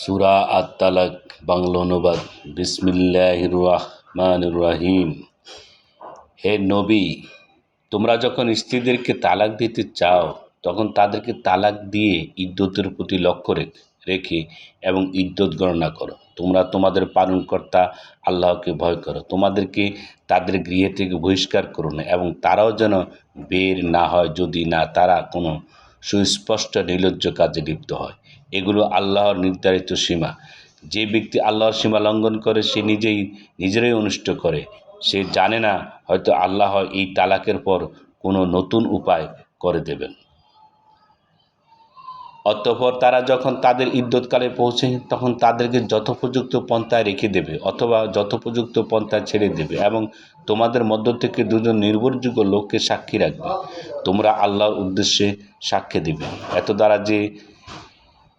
সুরা আত তালাক বাংলা অনুবাদ বিসমিল্লাহ রহমান রাহিম হে নবী, তোমরা যখন স্ত্রীদেরকে তালাক দিতে চাও, তখন তাদেরকে তালাক দিয়ে ইদ্যতের প্রতি লক্ষ্য রেখে রেখে এবং ইদ্যত গণনা করো। তোমরা তোমাদের পালনকর্তা আল্লাহকে ভয় করো। তোমাদেরকে তাদের গৃহে থেকে বহিষ্কার করো না এবং তারাও যেন বের না হয়, যদি না তারা কোনো সুস্পষ্ট নির্লজ্জ কাজে লিপ্ত হয়। এগুলো আল্লাহর নির্ধারিত সীমা। যে ব্যক্তি আল্লাহর সীমা লঙ্ঘন করে, সে নিজেই, নিজেরাই অনুষ্ঠ করে। সে জানে না হয়তো আল্লাহ এই তালাকের পর কোনো নতুন উপায় করে দেবেন। অতঃপর তারা যখন তাদের ইদ্যৎকালে পৌঁছে, তখন তাদেরকে যথোপযুক্ত পন্থায় রেখে দেবে অথবা যথোপযুক্ত পন্থায় ছেড়ে দেবে এবং তোমাদের মধ্য থেকে দুজন নির্ভরযোগ্য লোককে সাক্ষী রাখবে। তোমরা আল্লাহর উদ্দেশ্যে সাক্ষী দিবে। এত দ্বারা যে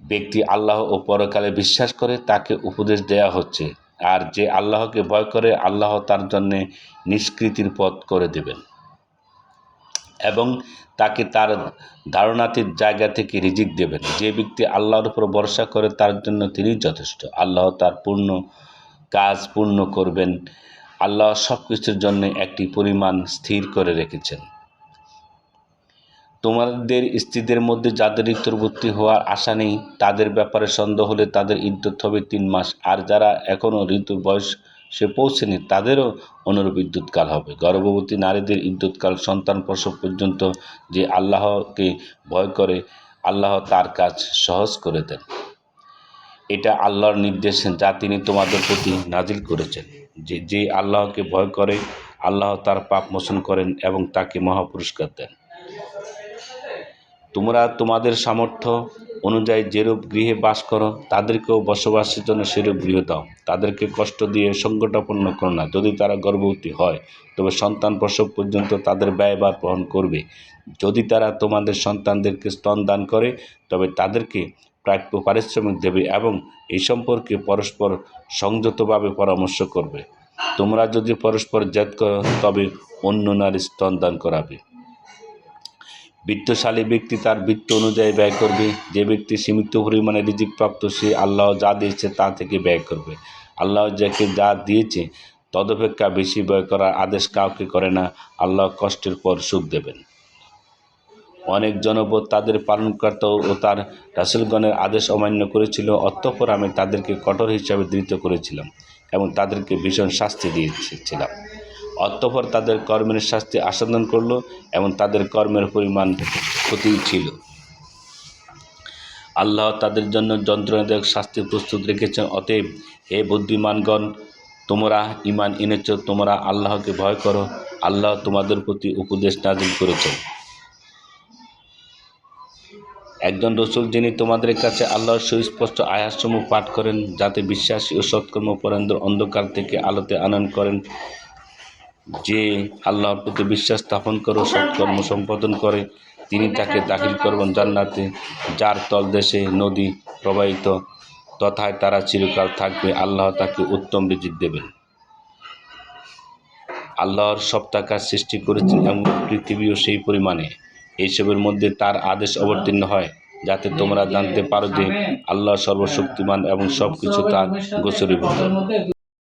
ব্যক্তি আল্লাহ ও পরকালে বিশ্বাস করে, তাকে উপদেশ দেয়া হচ্ছে। আর যে আল্লাহকে ভয় করে, আল্লাহ তার জন্যে নিষ্কৃতির পথ করে দেবেন। এবং তাকে তার ধারণাতির জায়গা থেকে রিজিক দেবেন। যে ব্যক্তি আল্লাহর উপর ভরসা করে, তার জন্য তিনি যথেষ্ট। আল্লাহ তার পূর্ণ কাজ পূর্ণ করবেন। আল্লাহ সব কিছুর জন্য একটি পরিমাণ স্থির করে রেখেছেন। তোমাদের স্ত্রীদের মধ্যে যাদের ঋতুর্বর্তী হওয়ার আশা নেই, তাদের ব্যাপারে সন্দেহ হলে তাদের ইদ্যুৎ হবে তিন মাস। আর যারা এখনও ঋতুর বয়স সে পৌঁছেনি, তাদেরও অনুরূপ ইদ্যুৎকাল হবে। গর্ভবতী নারীদের ইদ্যুৎকাল সন্তান প্রসব পর্যন্ত যে আল্লাহকে ভয় করে, আল্লাহ তার কাজ সহজ করে দেন। এটা আল্লাহর নির্দেশ, যা তিনি তোমাদের প্রতি নাজিল করেছেন। যে যে আল্লাহকে ভয় করে, আল্লাহ তার পাপ মোচন করেন এবং তাকে মহাপুরস্কার দেন। তোমরা তোমাদের সামর্থ্য অনুযায়ী যেরূপ গৃহে বাস করো, তাদেরকেও বসবাসের জন্য সেরূপ গৃহ দাও। তাদেরকে কষ্ট দিয়ে সংকটাপন্ন করো না। যদি তারা গর্ভবতী হয়, তবে সন্তান প্রসব পর্যন্ত তাদের ব্যয়ভার বহন করবে। যদি তারা তোমাদের সন্তানদেরকে স্তন দান করে, তবে তাদেরকে প্রাপ্য পারিশ্রমিক দেবে এবং এই সম্পর্কে পরস্পর সংযতভাবে পরামর্শ করবে। তোমরা যদি পরস্পর জেদ করো, তবে অন্য নারী স্তন দান করাবে। বৃত্তশালী ব্যক্তি তার বৃত্ত অনুযায়ী ব্যয় করবে। যে ব্যক্তি সীমিত পরিমাণে রিজিক প্রাপ্ত, সে আল্লাহ যা দিয়েছে তা থেকে ব্যয় করবে। আল্লাহ যাকে যা দিয়েছে, তদপেক্ষা বেশি ব্যয় করার আদেশ কাউকে করে না। আল্লাহ কষ্টের পর সুখ দেবেন। অনেক জনপদ তাদের পালনকর্তা ও তার রাসুলগণের আদেশ অমান্য করেছিল। অতঃপর আমি তাদেরকে কঠোর হিসাবে দৃঢ় করেছিলাম এবং তাদেরকে ভীষণ শাস্তি দিয়েছিলাম। অতঃপর তাদের কর্মের শাস্তি আস্বাদন করল এবং তাদের কর্মের পরিমাণ ক্ষতি ছিল। আল্লাহ তাদের জন্য যন্ত্রণাদায়ক শাস্তি প্রস্তুত রেখেছেন। অতএব, হে বুদ্ধিমানগণ, তোমরা ইমান এনেছ, তোমরা আল্লাহকে ভয় করো। আল্লাহ তোমাদের প্রতি উপদেশ নাজিল করেছেন। একজন রসুল যিনি তোমাদের কাছে আল্লাহর সুস্পষ্ট আয়াসমূহ পাঠ করেন, যাতে বিশ্বাসী ও সৎকর্ম পরেন্দ্র অন্ধকার থেকে আলোতে আনয়ন করেন যে আল্লাহর প্রতি বিশ্বাস স্থাপন করে সৎকর্ম সম্পাদন করে, তিনি তাকে দাখিল করবেন জান্নাতে, যার তলদেশে নদী প্রবাহিত, তথায় তারা চিরকাল থাকবে। আল্লাহ তাকে উত্তম রিজিক দেবেন। আল্লাহর সপ্তাকার সৃষ্টি করেছেন এবং পৃথিবীও সেই পরিমাণে। এইসবের মধ্যে তার আদেশ অবতীর্ণ হয়, যাতে তোমরা জানতে পারো যে আল্লাহ সর্বশক্তিমান এবং সব কিছু তার গোচরীভূত।